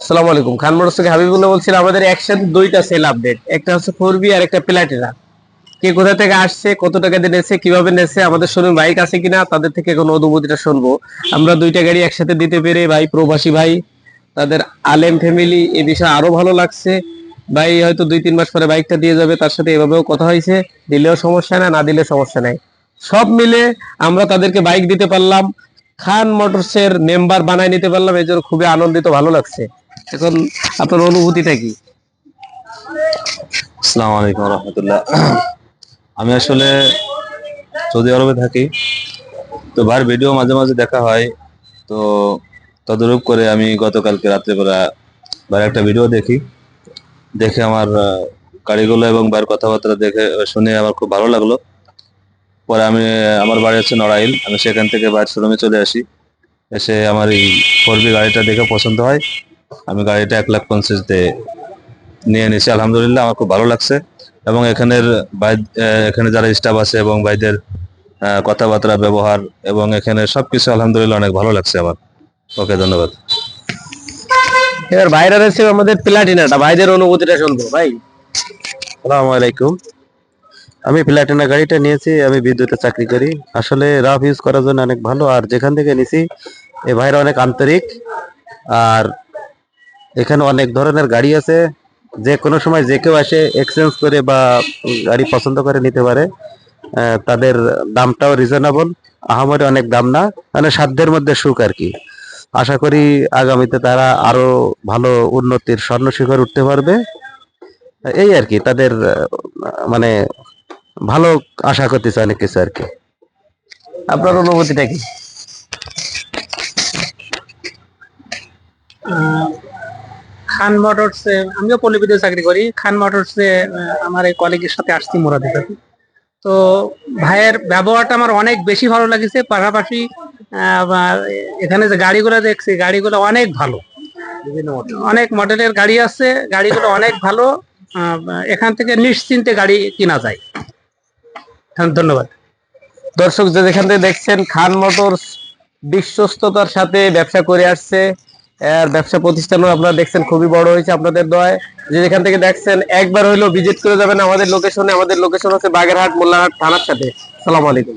আসসালামু আলাইকুম। খান মোটরস থেকে হাবিবুল্লাহ বলছিলাম আমাদের একসাথে দুইটা সেল আপডেট একটা হচ্ছে ফোর বি আর একটা প্লাটিনা কে কোথা থেকে আসছে, কত টাকা দিয়ে নেছে, কীভাবে নেছে, আমাদের শোরুম বাইক আছে কিনা, তাদের থেকে কোনো অনুভূতিটা শুনব। আমরা দুইটা গাড়ি একসাথে দিতে পেরে, ভাই, প্রবাসী ভাই, তাদের আলেম ফ্যামিলি এই বিষয়ে আরও ভালো লাগছে। ভাই, হয়তো দুই তিন মাস পরে বাইকটা দিয়ে যাবে, তার সাথে এভাবেও কথা হয়েছে। দিলেও সমস্যা নাই, না দিলে সমস্যা নাই। সব মিলে আমরা তাদেরকে বাইক দিতে পারলাম। খান মোটরসের মেম্বার বানায় নিতে পারলাম এই জন্য খুবই আনন্দিত, ভালো লাগছে। এখন আপনার অনুভূতিটা কি? আসসালামু আলাইকুম রহমতুল্লাহ। আমি আসলে সৌদি আরবে থাকি। তো ভাইয়ের ভিডিও মাঝে মাঝে দেখা হয়। তো তদরূপ করে আমি গতকালকে রাত্রেবেলা ভাইয়ের একটা ভিডিও দেখি। দেখে আমার গাড়িগুলো এবং ভাইয়ের কথাবার্তা দেখে শুনে আমার খুব ভালো লাগল। পরে আমি আমার বাড়ি হচ্ছে নড়াইল। আমি সেখান থেকে বাইরের শোরুমে চলে আসি। এসে আমার এই ফোর গাড়িটা দেখে পছন্দ হয়। আমি গাড়িটা এক লাখ পঞ্চাশ দিয়ে নিয়ে নিয়েছি। আলহামদুলিল্লাহ আমার খুব ভালো লাগছে। এবং এখানের আহ, এখানে যারা স্টাফ আছে এবং ভাইদের আহ, কথাবার্তা ব্যবহার এবং এখানে সবকিছু আলহামদুলিল্লাহ অনেক ভালো লাগছে আমার। ওকে ধন্যবাদ। এবার ভাইরা রয়েছে আমাদের প্লাটিনাটা। ভাইদের অনুভূতিটা শুনব ভাই। আসসালামু আলাইকুম। আমি প্লাটিনা গাড়িটা নিয়েছি আমি বিদ্যুতে চাকরি করি। আসলে রাফ ইউজ করার জন্য অনেক ভালো। আর যেখান থেকে নিছি এই ভাইরা অনেক আন্তরিক। আর এখানে অনেক ধরনের গাড়ি আছে। যে কোনো সময় যে কেউ আসে এক্সচেঞ্জ করে বা গাড়ি পছন্দ করে নিতে পারে। তাদের দামটাও রিজনেবল আহামরি অনেক দাম না মানে সাধ্যের মধ্যে সুখ আর কি। আশা করি আগামীতে তারা আরও ভালো উন্নতির স্বর্ণ শিখর উঠতে পারবে। এই আর কি, তাদের মানে ভালো আশা করতেছে অনেক কিছু আর কি। আপনার অনুভূতিটা কি? খান মোটরসে আমিও পল্লীবিদ্যুৎ চাকরি করি। খান মোটরসে আমার এই কলিগের সাথে আসছি মোরাদি তো ভাইয়ের ব্যবহারটা আমার অনেক বেশি ভালো লাগছে। পাশাপাশি এখানে যে গাড়িগুলো দেখছি গাড়িগুলো অনেক ভালো। অনেক মডেলের গাড়ি আছে গাড়িগুলো অনেক ভালো। এখান থেকে নিশ্চিন্তে গাড়ি কিনা যায়। ধন্যবাদ। দর্শক যে যেখান থেকে দেখছেন খান মোটরস বিশ্বস্ততার সাথে ব্যবসা করে আসছে। এর ব্যবসা প্রতিষ্ঠানও আপনারা দেখছেন, খুবই বড় হয়েছে আপনাদের দয় যে যেখান থেকে দেখছেন, একবার হইলেও ভিজিট করে যাবেন আমাদের লোকেশনে আমাদের লোকেশন হচ্ছে বাগেরহাট মোল্লাহাট থানার সাথে। সালাম আলাইকুম।